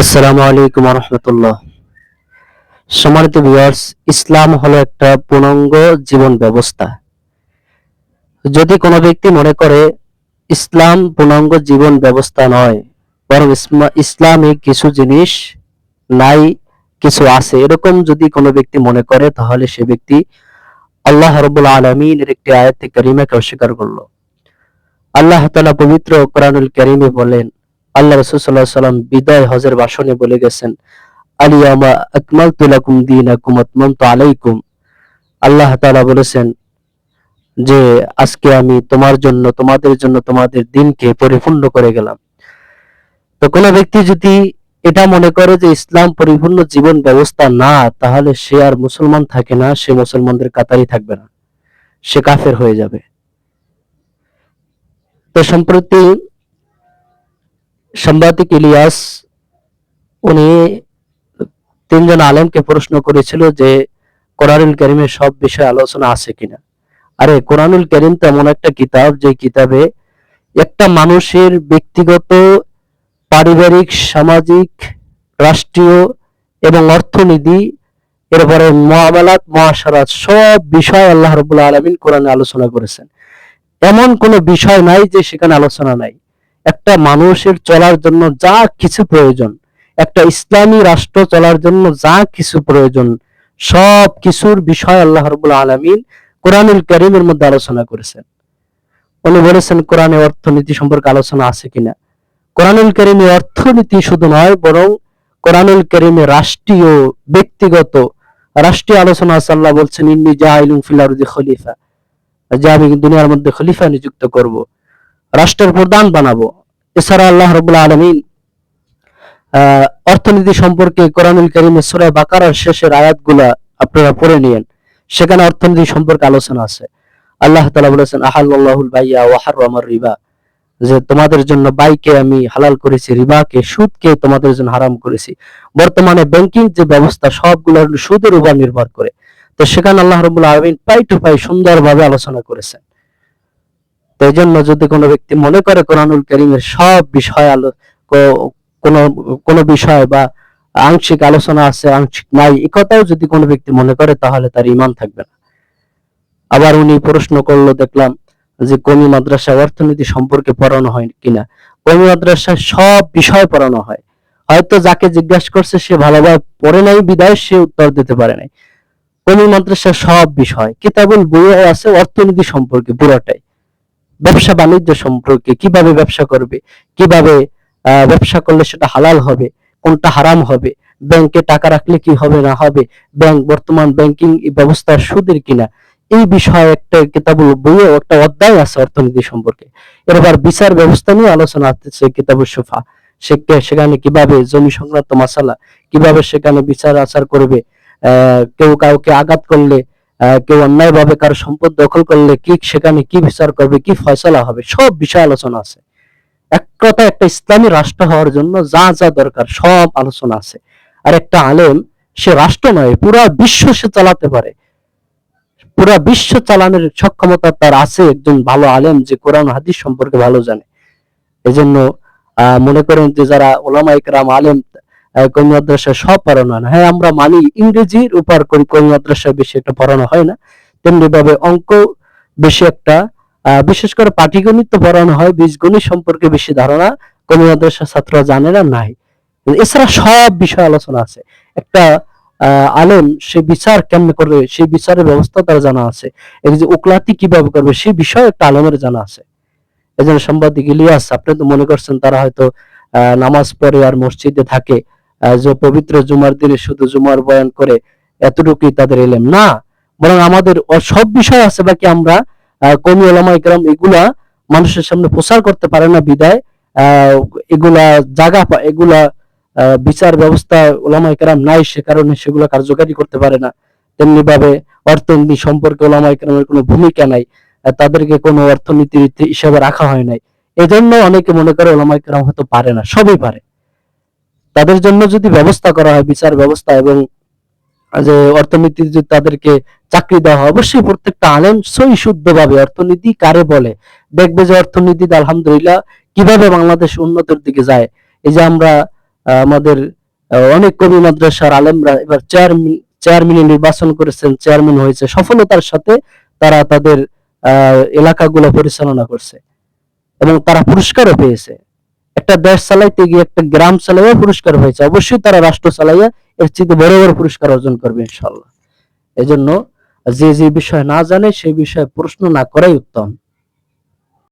আসসালামু আলাইকুম রহমতুল্লাহ সম্মানিত ভিউয়ার্স, ইসলাম হলো একটা পূর্ণাঙ্গ জীবন ব্যবস্থা। যদি কোনো ব্যক্তি মনে করে ইসলাম পূর্ণাঙ্গ জীবন ব্যবস্থা নয়, বরং ইসলামে কিছু জিনিস নাই, কিছু আছে, এরকম যদি কোনো ব্যক্তি মনে করে, তাহলে সে ব্যক্তি আল্লাহ রবুল আলমিনের একটি আয়াত করিমাকে অস্বীকার করল। আল্লাহ তাআলা পবিত্র কোরআনুল কারীমে বলেন আল্লাহ রাসূল আলাইহি সাল্লাম বিদায় হজের ভাষণে বলে গেছেন আলিয়ামা আকমালতু লাকুম দীনাকুম আতমামতু আলাইকুম। আল্লাহ তাআলা বলেছেন যে, আজকে আমি তোমার জন্য, তোমাদের জন্য তোমাদের দিনকে পরিপূর্ণ করে গেলাম। তো কোনো ব্যক্তি যদি এটা মনে করে যে ইসলাম পরিপূর্ণ জীবন ব্যবস্থা না, তাহলে সে আর মুসলমান থাকে না, সে মুসলমানদের কাতারই থাকবে না, সে কাফের হয়ে যাবে। তো সম্প্রতি সাংবাদিক ইলিয়াস, উনি তিনজন আলেমকে প্রশ্ন করেছিল যে, কোরআনুল করিমের সব বিষয়ে আলোচনা আছে কিনা। আরে, কোরআনুল করিম তো এমন একটা কিতাব, যে কিতাবে একটা মানুষের ব্যক্তিগত, পারিবারিক, সামাজিক, রাষ্ট্রীয় এবং অর্থনীতি, এরপরে মহামালাত, মহাসারাত, সব বিষয় আল্লাহ রবুল্লা আলমিন কোরআনে আলোচনা করেছেন। এমন কোনো বিষয় নাই যে সেখানে আলোচনা নাই। একটা মানুষের চলার জন্য যা কিছু প্রয়োজন, একটা ইসলামী রাষ্ট্র চলার জন্য যা কিছু প্রয়োজন, সব কিছুর বিষয় আল্লাহ রবুল আলমিন কোরআনুল করিমের মধ্যে আলোচনা করেছেন। উনি বলেছেন, কোরআনে অর্থনীতি সম্পর্কে আলোচনা আছে কিনা? কোরআনুল করিমে অর্থনীতি শুধু নয়, বরং কোরআনুল করিমে রাষ্ট্রীয়, ব্যক্তিগত রাষ্ট্রীয় আলোচনা আছে। আল্লাহ বলছেন, ইন্নি জাহিলুম ফিল আরদি খলিফা। যে আমি দুনিয়ার মধ্যে খলিফা নিযুক্ত করব। রাষ্ট্রের প্রধান বানাবো। এছাড়া আল্লাহ রবুল্লা আলমিন অর্থনীতি সম্পর্কে কোরআনুল করিমের সূরা বাকারার শেষের আয়াতগুলা আপনারা পড়ে নিয়েন। সেখানে অর্থনীতি সম্পর্কে আলোচনা আছে। আল্লাহ তাআলা বলেছেন আহাল্লাহুল বাইয়া ওয়া হাররামার রিবা। যে তোমাদের জন্য বাইকে আমি হালাল করেছি, রিবাকে, সুদকে তোমাদের জন্য হারাম করেছি। বর্তমানে ব্যাংকিং যে ব্যবস্থা সবগুলো সুদের উপর নির্ভর করে। তো সেখানে আল্লাহ রবুল আলমিন পাই টু পাই সুন্দরভাবে আলোচনা করেছেন। এই জন্য যদি কোনো ব্যক্তি মনে করে কোরআনুল করিমের সব বিষয় আলো কোনো কোনো বিষয় বা আংশিক আলোচনা আছে, আংশিক নাই এই কথাও যদি কোনো ব্যক্তি মনে করে তাহলে তার ইমান থাকবে না। আবার উনি প্রশ্ন করল, দেখলাম যে কমি মাদ্রাসা অর্থনীতি সম্পর্কে পড়ানো হয় কিনা? কমি মাদ্রাসায় সব বিষয় পড়ানো হয়। হয়তো যাকে জিজ্ঞাসা করছে সে ভালোভাবে পড়ে নাই, বিদায় সে উত্তর দিতে পারে নাই। কমি মাদ্রাসা সব বিষয়, কিতাবুল বইও আছে, অর্থনীতি সম্পর্কে পুরোটাই। ব্যবসা বাণিজ্য সম্পর্কে কীভাবে ব্যবসা করবে, কীভাবে ব্যবসা করলে সেটা হালাল হবে, কোনটা হারাম হবে, ব্যাংকে টাকা রাখলে কি হবে না হবে, ব্যাংক, বর্তমান ব্যাংকিং ব্যবস্থার সুদের কিনা, এই বিষয়ে একটা কিতাবুল বইয়ে একটা অধ্যায় আছে অর্থনীতি সম্পর্কে। এবার বিচার ব্যবস্থা নিয়ে আলোচনা আসতেছে কিতাবুল সুফা। সেখানে কীভাবে জমি সংক্রান্ত মাসালা কীভাবে সেখানে বিচার আচার করবে কেউ কাউকে আঘাত করলে কেউ অন্যায় ভাবে কারও সম্পদ দখল করলে কি সেখানে কি বিচার করবে কি ফয়সলা হবে সব বিষয় আলোচনা আছে। এক কথা একটা ইসলামী রাষ্ট্র হওয়ার জন্য যা যা দরকার সব আলোচনা আছে। আর একটা আলেম সে রাষ্ট্র নয় পুরা বিশ্ব সে চালাতে পারে। পুরা বিশ্ব চালানোর সক্ষমতা তার আছে একজন ভালো আলেম যে কোরআন হাদিস সম্পর্কে ভালো জানে। এজন্য আহ, মনে করেন যে যারা ওলামা ইকরাম আলেম কমি মাদ্রাসা সব পড়ানো হয় না। হ্যাঁ আমরা মানি ইংরেজির উপর মাদ্রাসা বেশি একটা পড়ানো হয় না। তেমনি ভাবে অঙ্ক বেশি একটা বিশেষ করে পাটিগণিত তো পড়ানো হয়, বীজগণিত সম্পর্কে বেশি ধারণা মাদ্রাসার ছাত্ররা জানে না, নাই। এছাড়া সব বিষয় আলোচনা আছে। একটা আলেম সে বিচার কেমনে করবে সেই বিচারের ব্যবস্থা তার জানা আছে। যে উকলাতি কীভাবে করবে সেই বিষয়ে একটা আলেমের জানা আছে। এই জন্য সাংবাদিক ইলিয়াস, আপনি তো মনে করছেন তারা হয়তো নামাজ পড়ে আর মসজিদে থাকে। যে পবিত্র জুমার দিনে শুধু জুমার বয়ান করে এতটুকুই তাদের এলেম। না, বরং আমাদের সব বিষয় আছে বাকি আমরা কমি ওলামা ইকরাম এগুলা মানুষের সামনে প্রচার করতে পারে না বিদায়। এগুলা জায়গা এগুলা বিচার ব্যবস্থা ওলামা ইকরাম নাই, সে কারণে সেগুলো কার্যকারী করতে পারে না। তেমনি ভাবে অর্থনীতি সম্পর্কে ওলামা ইকরামের কোনো ভূমিকা নাই তাদেরকে কোনো অর্থনীতির হিসাবে রাখা হয় নাই। এজন্য অনেকে মনে করে ওলামা ইকরাম হয়তো পারে না, সবই পারে। তাদের জন্য যদি ব্যবস্থা করা হয়, বিচার ব্যবস্থা এবং যে অর্থনীতি যদি তাদেরকে চাকরি দেওয়া হয়, অবশ্যই প্রত্যেকটা আলেম সই শুদ্ধ ভাবে অর্থনীতি কারে বলে। দেখবে যে অর্থনীতি আলহামদুলিল্লাহ কীভাবে বাংলাদেশ উন্নতির দিকে যায়। এই যে আমরা আমাদের অনেক কবি মাদ্রাসার আলেমরা এবার চেয়ারম্যান চেয়ারম্যান নির্বাচন করেছেন চেয়ারম্যান হয়েছে। সফলতার সাথে তারা তাদের এলাকাগুলো পরিচালনা করছে এবং তারা পুরস্কারও পেয়েছে। একটা দেশ চালাইতে গিয়ে একটা গ্রাম চালাইয়া পুরস্কার হয়েছে, অবশ্যই তারা রাষ্ট্র চালাইয়া এর চেয়ে বড় বড় পুরস্কার অর্জন করবে ইনশাল্লাহ এজন্য যে যে বিষয় না জানে, সেই বিষয়ে প্রশ্ন না করাই উত্তম।